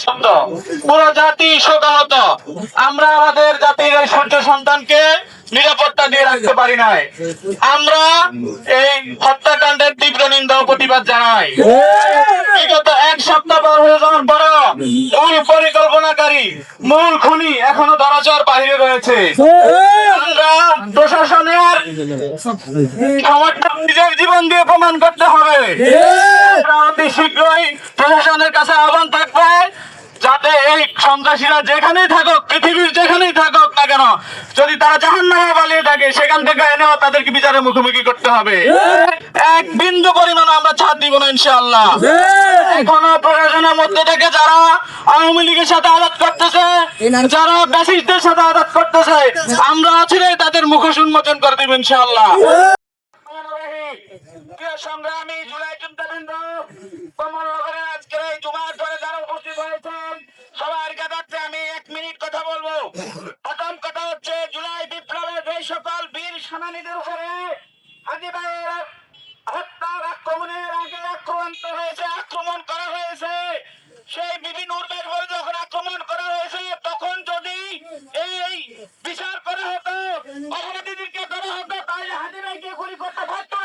স্তব্ধ পুরো জাতি শোকাহত। আমরা আমাদের জাতির এই সূর্য সন্তানকে নিরাপত্তা দিয়ে রাখতে পারি নাই। আমরা এই হত্যাকাণ্ডের তীব্র নিন্দা প্রতিবাদ জানাই। মূল পরিকল্পনাকারী, মূল খুনি এখনও ধরাচর বাহিরে রয়েছে। আমরা প্রশাসনের নিজের জীবন দিয়ে প্রমাণ করতে হবে। অতি শীঘ্রই প্রশাসনের কাছে আহ্বান থাকবে যাতে এই সন্ত্রাসীরা যেখানেই থাকুক পৃথিবীর যেখানেই থাকুক না কেন যদি তারা জাহান নামে পালিয়ে থাকে সেখান থেকে এনেও তাদেরকে বিচারের মুখোমুখি করতে হবে। এক বিন্দু পরিমাণ আমরা ছাড় দিব না ইনশাআল্লাহ। এখনও প্রশাসনের মধ্যে থেকে যারা আওয়ামী লীগের সাথে আঘাত করতেছে যারা ব্যাসিস্টদের সাথে আঘাত করতেছে আমরা আছি তাদের মুখোশ উন্মোচন করে দিব ইনশাআল্লাহ। সংগ্রামী জুলাই চিন্তাবৃন্দ কমলনগরের আক্রান্ত হয়েছে, আক্রমণ করা হয়েছে। সেই বিভিন্ন উর্বের বলে আক্রমণ করা হয়েছে, তখন যদি এই বিচার করা হতো, অপরাধীদেরকে করা হতো, তাহলে হাজি ভাইকে গুলি করতে পারতো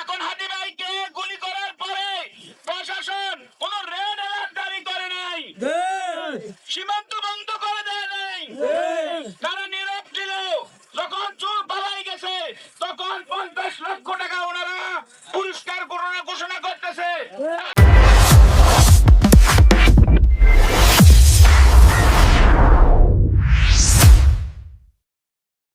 এখন হাজি ভাইকে গুলি করার পরে প্রশাসন কোন রেড অ্যালার্ট জারি করে নাই সীমান্ত বন্ধ করে দেয় নাই।